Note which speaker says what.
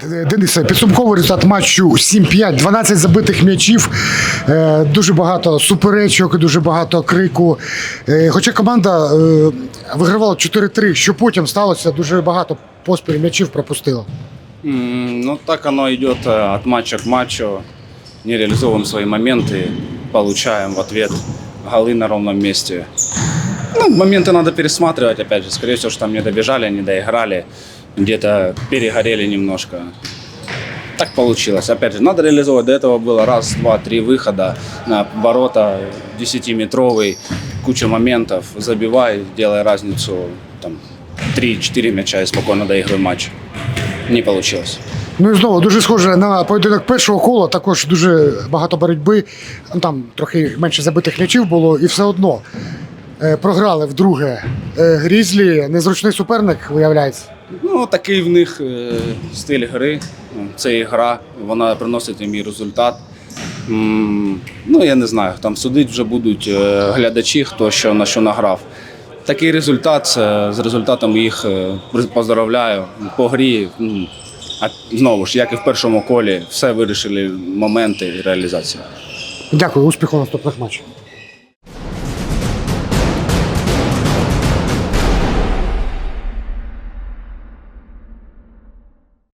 Speaker 1: Д- Денисе, підсумковий результат матчу 7-5, 12 забитих м'ячів, е, дуже багато суперечок, дуже багато крику. Е, Хоча команда е, вигравала 4-3, що потім сталося, дуже багато поспіль м'ячів пропустила.
Speaker 2: М, Ну, так оно идет э, от матча к матчу. Не реализовываем свои моменты, получаем в ответ голы на ровном месте. Ну, моменты надо пересматривать, опять же. Скорее всего, что там не добежали, не доиграли, где-то перегорели немножко. Так получилось. Опять же, надо реализовывать. До этого было раз, два, три выхода на ворота, 10-метровый, куча моментов. Забивай, делай разницу, там, 3-4 мяча и спокойно доигрывай матч. Не получилось.
Speaker 1: Ну і знову дуже схоже на поєдинок першого кола, також дуже багато боротьби. Ну, Там трохи менше забитих м'ячів було, і все одно е, програли вдруге. Е, Грізлі, незручний суперник, виявляється.
Speaker 2: Ну, такий в них е, стиль гри. Ну, Це і гра, вона приносить їм і результат. Ну, я не знаю, там судить вже будуть е, глядачі, хто що на що награв. Такий результат, це з результатом їх е, поздравляю. По грі, м, а знову ж, як і в першому колі, все вирішили моменти і реалізація.
Speaker 1: Дякую, успіху наступних матчах.